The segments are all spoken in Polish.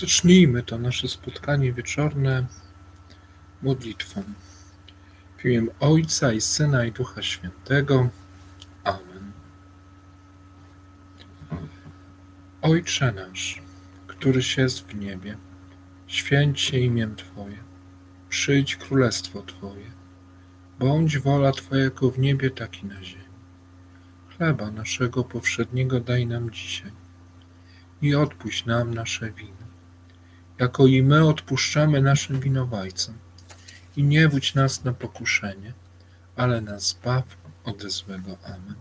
Zacznijmy to nasze spotkanie wieczorne modlitwą. W imię Ojca i Syna i Ducha Świętego. Amen. Ojcze nasz, któryś jest w niebie, święć się imię Twoje, przyjdź królestwo Twoje, bądź wola Twoja jako w niebie, tak i na ziemi. Chleba naszego powszedniego daj nam dzisiaj i odpuść nam nasze winy, jako i my odpuszczamy naszym winowajcom. I nie wódź nas na pokuszenie, ale nas zbaw ode złego. Amen.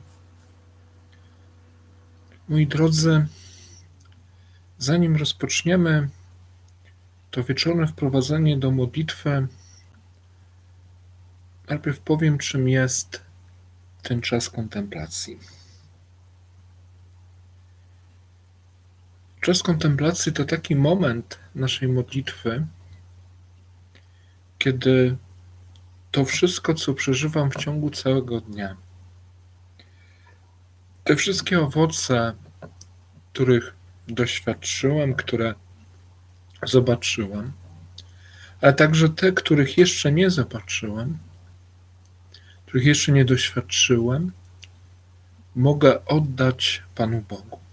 Moi drodzy, zanim rozpoczniemy to wieczorne wprowadzenie do modlitwy, najpierw powiem, czym jest ten czas kontemplacji. Czas kontemplacji to taki moment naszej modlitwy, kiedy to wszystko, co przeżywam w ciągu całego dnia, te wszystkie owoce, których doświadczyłem, które zobaczyłem, ale także te, których jeszcze nie zobaczyłem, których jeszcze nie doświadczyłem, mogę oddać Panu Bogu.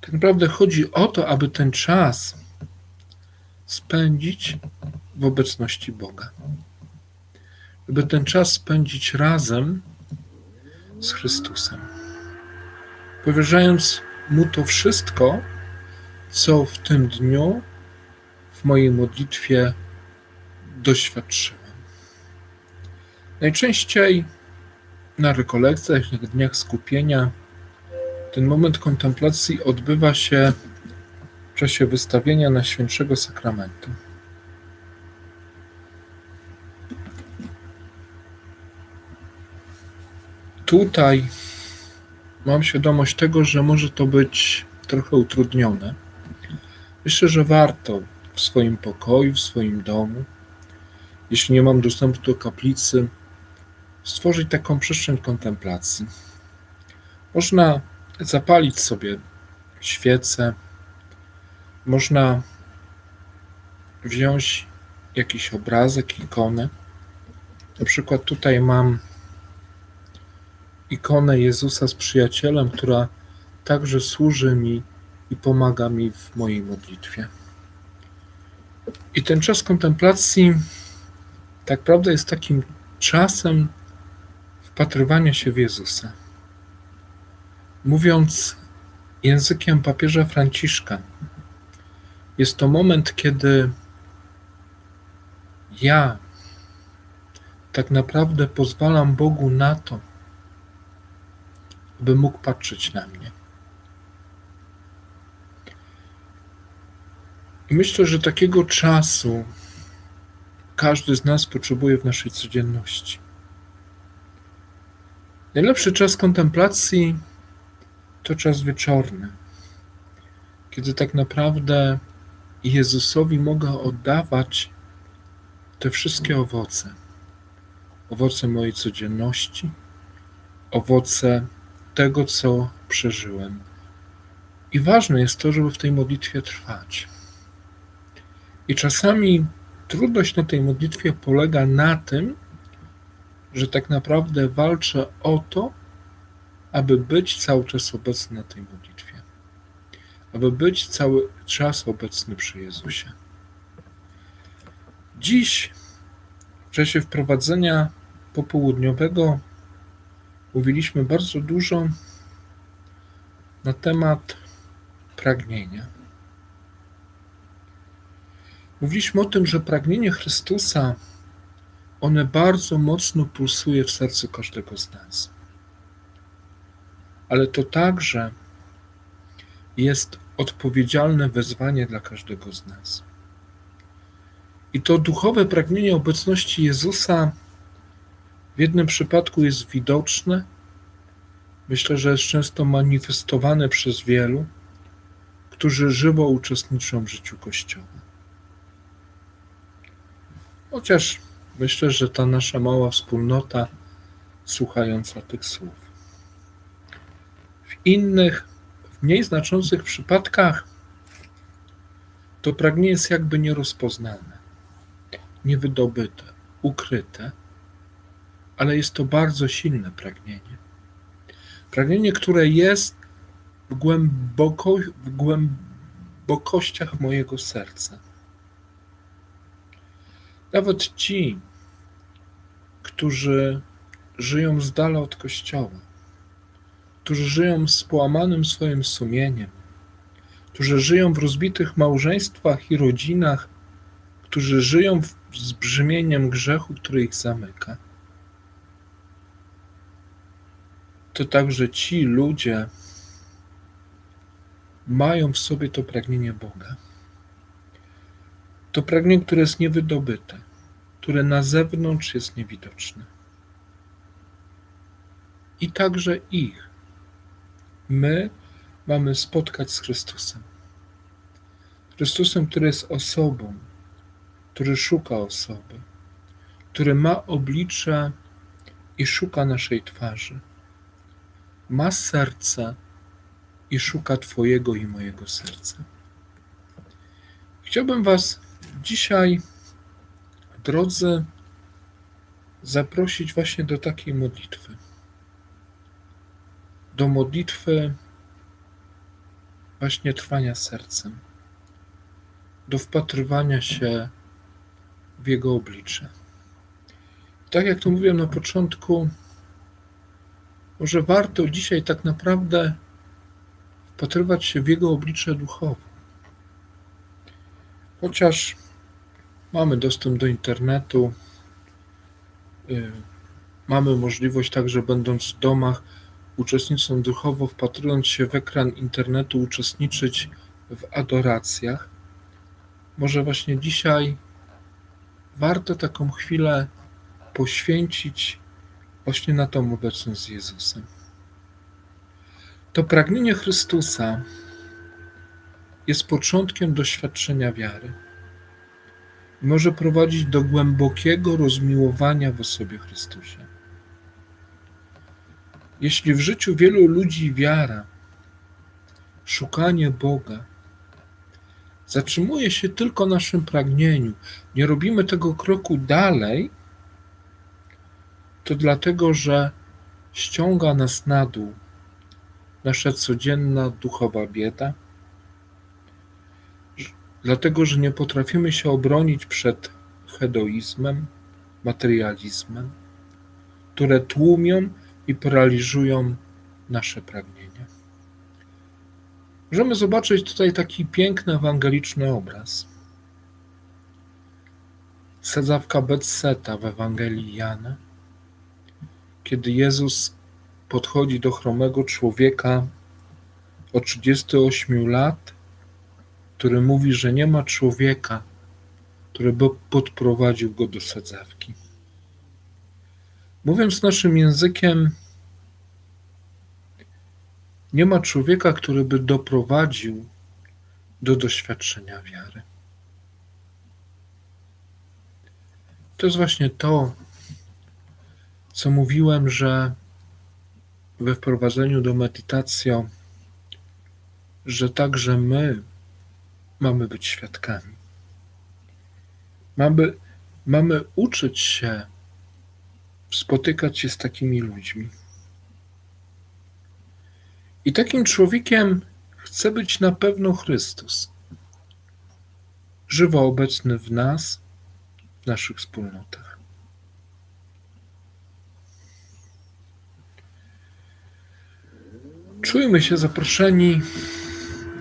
Tak naprawdę chodzi o to, aby ten czas spędzić w obecności Boga. Aby ten czas spędzić razem z Chrystusem. Powierzając Mu to wszystko, co w tym dniu w mojej modlitwie doświadczyłem. Najczęściej na rekolekcjach, na dniach skupienia, ten moment kontemplacji odbywa się w czasie wystawienia Najświętszego Sakramentu. Tutaj mam świadomość tego, że może to być trochę utrudnione. Myślę, że warto w swoim pokoju, w swoim domu, jeśli nie mam dostępu do kaplicy, stworzyć taką przestrzeń kontemplacji. Można zapalić sobie świecę, można wziąć jakiś obrazek, ikonę. Na przykład tutaj mam ikonę Jezusa z przyjacielem, która także służy mi i pomaga mi w mojej modlitwie. I ten czas kontemplacji tak naprawdę jest takim czasem wpatrywania się w Jezusa. Mówiąc językiem papieża Franciszka, jest to moment, kiedy ja tak naprawdę pozwalam Bogu na to, by mógł patrzeć na mnie. I myślę, że takiego czasu każdy z nas potrzebuje w naszej codzienności. Najlepszy czas kontemplacji to czas wieczorny, kiedy tak naprawdę Jezusowi mogę oddawać te wszystkie owoce. Owoce mojej codzienności, owoce tego, co przeżyłem. I ważne jest to, żeby w tej modlitwie trwać. I czasami trudność na tej modlitwie polega na tym, że tak naprawdę walczę o to, aby być cały czas obecny na tej modlitwie. Aby być cały czas obecny przy Jezusie. Dziś, w czasie wprowadzenia popołudniowego, mówiliśmy bardzo dużo na temat pragnienia. Mówiliśmy o tym, że pragnienie Chrystusa, one bardzo mocno pulsuje w sercu każdego z nas. Ale to także jest odpowiedzialne wezwanie dla każdego z nas. I to duchowe pragnienie obecności Jezusa w jednym przypadku jest widoczne, myślę, że jest często manifestowane przez wielu, którzy żywo uczestniczą w życiu Kościoła. Chociaż myślę, że ta nasza mała wspólnota słuchająca tych słów. W innych, w mniej znaczących przypadkach To pragnienie jest jakby nierozpoznane, niewydobyte, ukryte, ale jest to bardzo silne pragnienie. Pragnienie, które jest w, głęboko, w głębokościach mojego serca. Nawet ci, którzy żyją z dala od Kościoła, którzy żyją z połamanym swoim sumieniem, którzy żyją w rozbitych małżeństwach i rodzinach, którzy żyją z brzmieniem grzechu, który ich zamyka. To także ci ludzie mają w sobie to pragnienie Boga. To pragnienie, które jest niewydobyte, które na zewnątrz jest niewidoczne. I także ich. My mamy spotkać z Chrystusem. Chrystusem, który jest osobą, który szuka osoby, który ma oblicze i szuka naszej twarzy. Ma serce i szuka Twojego i mojego serca. Chciałbym Was dzisiaj, drodzy, zaprosić właśnie do takiej modlitwy. Do modlitwy właśnie trwania sercem, do wpatrywania się w Jego oblicze. Tak jak to mówiłem na początku, może warto dzisiaj tak naprawdę wpatrywać się w Jego oblicze duchowe. Chociaż mamy dostęp do internetu, y, mamy możliwość także będąc w domach, uczestnictwem duchowo, wpatrując się w ekran internetu, uczestniczyć w adoracjach. Może właśnie dzisiaj warto taką chwilę poświęcić właśnie na tą obecność z Jezusem. To pragnienie Chrystusa jest początkiem doświadczenia wiary. Może prowadzić do głębokiego rozmiłowania w osobie Chrystusie. Jeśli w życiu wielu ludzi wiara, szukanie Boga, zatrzymuje się tylko na naszym pragnieniu, nie robimy tego kroku dalej, to dlatego, że ściąga nas na dół nasza codzienna duchowa bieda, dlatego, że nie potrafimy się obronić przed hedoizmem, materializmem, które tłumią i paraliżują nasze pragnienia. Możemy zobaczyć tutaj taki piękny ewangeliczny obraz. Sadzawka Betseta w Ewangelii Jana, kiedy Jezus podchodzi do chromego człowieka o 38 lat, który mówi, że nie ma człowieka, który by podprowadził go do sadzawki. Mówiąc naszym językiem, nie ma człowieka, który by doprowadził do doświadczenia wiary. To jest właśnie to, co mówiłem, że we wprowadzeniu do medytacji, że także my mamy być świadkami. Mamy, mamy uczyć się spotykać się z takimi ludźmi. I takim człowiekiem chce być na pewno Chrystus, żywo obecny w nas, w naszych wspólnotach. Czujmy się zaproszeni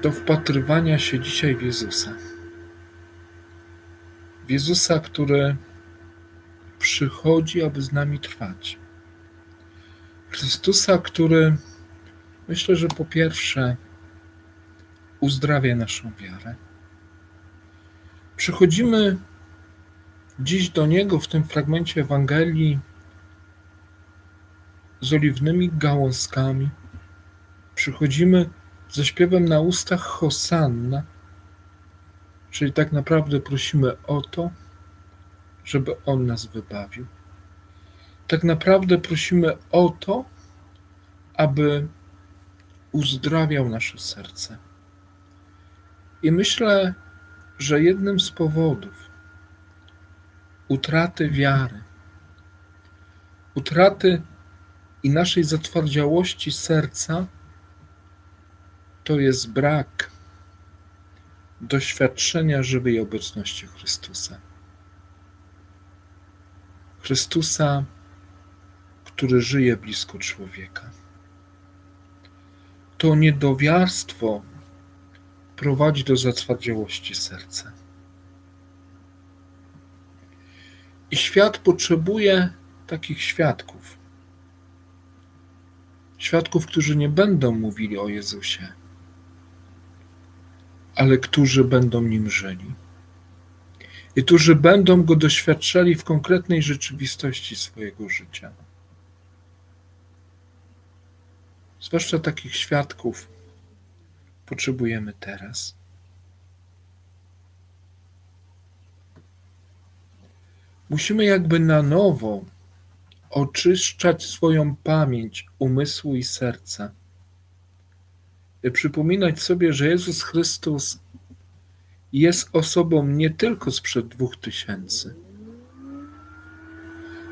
do wpatrywania się dzisiaj w Jezusa. W Jezusa, który przychodzi, aby z nami trwać. Chrystusa, który myślę, że po pierwsze uzdrawia naszą wiarę. Przychodzimy dziś do Niego w tym fragmencie Ewangelii z oliwnymi gałązkami. Przychodzimy ze śpiewem na ustach Hosanna, czyli tak naprawdę prosimy o to, żeby On nas wybawił. Tak naprawdę prosimy o to, aby uzdrawiał nasze serce. I myślę, że jednym z powodów utraty wiary, utraty i naszej zatwardziałości serca to jest brak doświadczenia żywej obecności Chrystusa. Chrystusa, który żyje blisko człowieka. To niedowiarstwo prowadzi do zatwardziałości serca. I świat potrzebuje takich świadków. Świadków, którzy nie będą mówili o Jezusie, ale którzy będą nim żyli. I którzy będą go doświadczali w konkretnej rzeczywistości swojego życia. Zwłaszcza takich świadków potrzebujemy teraz. Musimy jakby na nowo oczyszczać swoją pamięć, umysłu i serca. By przypominać sobie, że Jezus Chrystus jest osobą nie tylko sprzed dwóch tysięcy,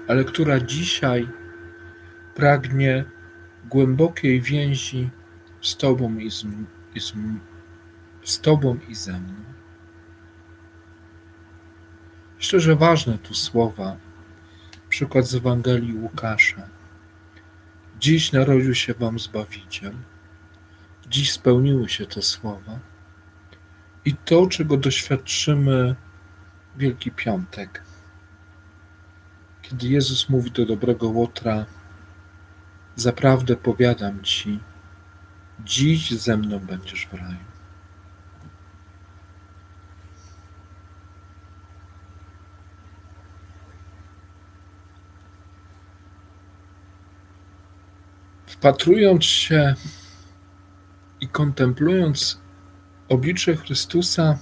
ale która dzisiaj pragnie głębokiej więzi z Tobą i z, i z, z Tobą i ze mną. Myślę, że ważne tu słowa, przykład z Ewangelii Łukasza. Dziś narodził się Wam Zbawiciel. Dziś spełniły się te słowa. I to, czego doświadczymy Wielki Piątek, kiedy Jezus mówi do dobrego Łotra, zaprawdę powiadam Ci, dziś ze mną będziesz w raju. Wpatrując się i kontemplując oblicze Chrystusa,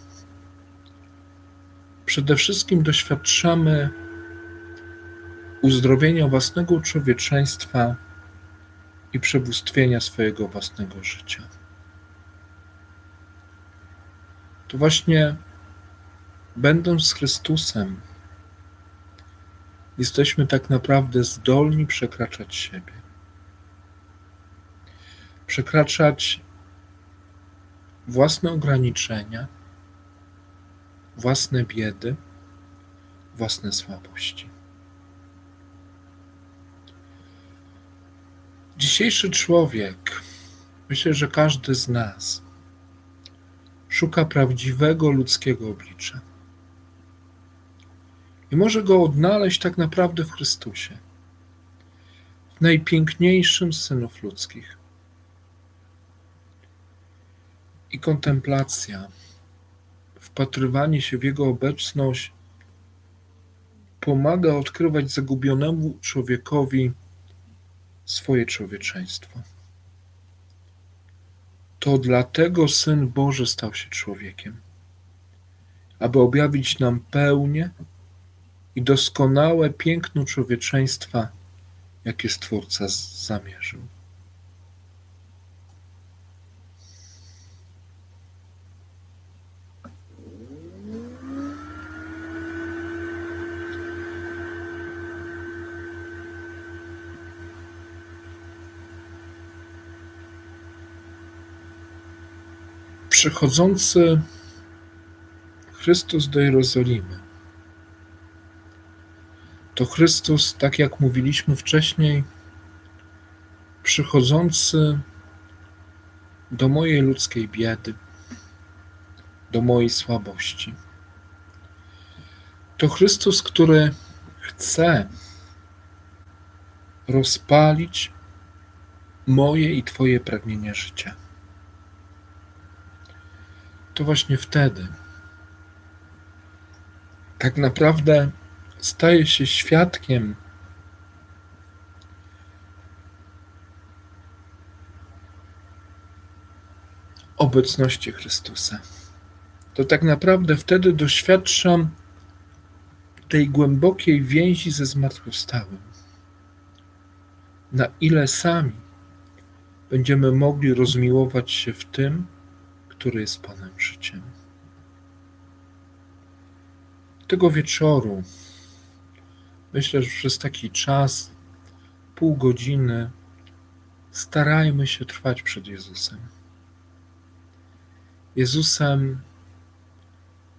przede wszystkim doświadczamy uzdrowienia własnego człowieczeństwa i przebóstwienia swojego własnego życia. To właśnie będąc z Chrystusem, jesteśmy tak naprawdę zdolni przekraczać siebie. Przekraczać własne ograniczenia, własne biedy, własne słabości. Dzisiejszy człowiek, myślę, że każdy z nas szuka prawdziwego ludzkiego oblicza. I może go odnaleźć tak naprawdę w Chrystusie, w najpiękniejszym z synów ludzkich. I kontemplacja, wpatrywanie się w Jego obecność pomaga odkrywać zagubionemu człowiekowi swoje człowieczeństwo. To dlatego Syn Boży stał się człowiekiem, aby objawić nam pełnię i doskonałe piękno człowieczeństwa, jakie Stwórca zamierzył. Przychodzący Chrystus do Jerozolimy. To Chrystus, tak jak mówiliśmy wcześniej, przychodzący do mojej ludzkiej biedy, do mojej słabości. To Chrystus, który chce rozpalić moje i Twoje pragnienie życia to właśnie wtedy tak naprawdę staje się świadkiem obecności Chrystusa. To tak naprawdę wtedy doświadczam tej głębokiej więzi ze zmartwychwstałym. Na ile sami będziemy mogli rozmiłować się w tym, który jest Panem życiem. tego wieczoru, myślę, że przez taki czas, pół godziny, starajmy się trwać przed Jezusem. Jezusem,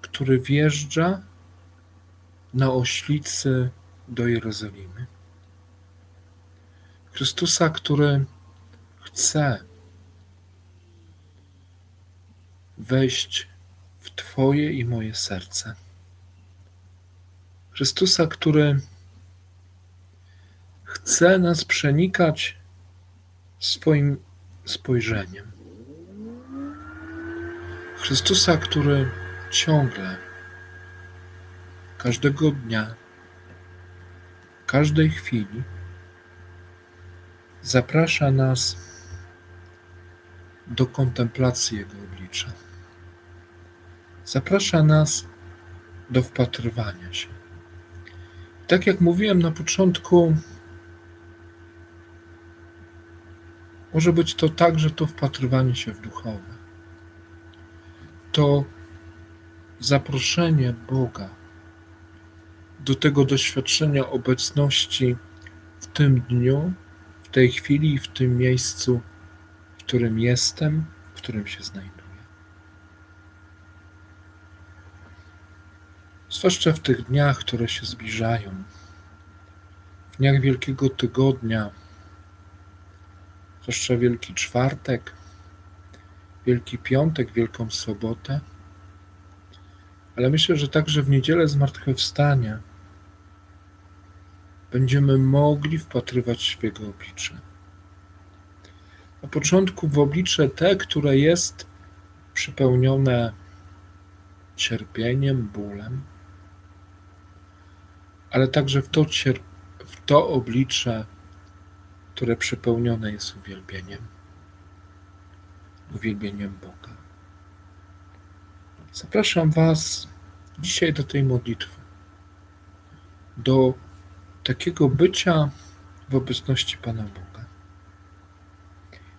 który wjeżdża na oślicy do Jerozolimy. Chrystusa, który chce wejść w Twoje i moje serce. Chrystusa, który chce nas przenikać swoim spojrzeniem. Chrystusa, który ciągle, każdego dnia, każdej chwili zaprasza nas do kontemplacji Jego oblicza. Zaprasza nas do wpatrywania się. Tak jak mówiłem na początku, może być to także to wpatrywanie się w duchowe. To zaproszenie Boga do tego doświadczenia obecności w tym dniu, w tej chwili i w tym miejscu, którym jestem, w którym się znajduję. Zwłaszcza w tych dniach, które się zbliżają, w dniach Wielkiego Tygodnia, zwłaszcza Wielki Czwartek, Wielki Piątek, Wielką Sobotę, ale myślę, że także w niedzielę Zmartwychwstania będziemy mogli wpatrywać w Jego oblicze. Na początku w oblicze te, które jest przepełnione cierpieniem, bólem, ale także w to, w to oblicze, które przepełnione jest uwielbieniem, uwielbieniem Boga. Zapraszam Was dzisiaj do tej modlitwy, do takiego bycia w obecności Pana Boga.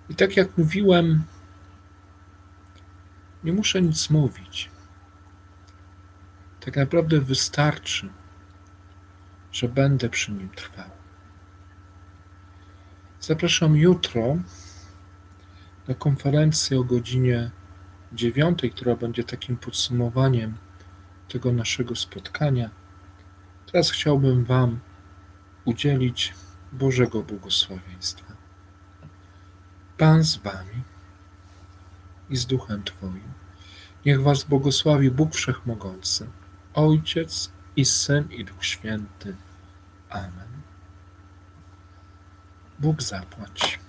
I tak jak mówiłem, nie muszę nic mówić. Tak naprawdę wystarczy, że będę przy nim trwał. Zapraszam jutro na konferencję o godzinie dziewiątej, która będzie takim podsumowaniem tego naszego spotkania. Teraz chciałbym Wam udzielić Bożego błogosławieństwa. Pan z Wami i z Duchem Twoim. Niech Was błogosławi Bóg Wszechmogący, Ojciec i Syn i Duch Święty. Amen. Bóg zapłać.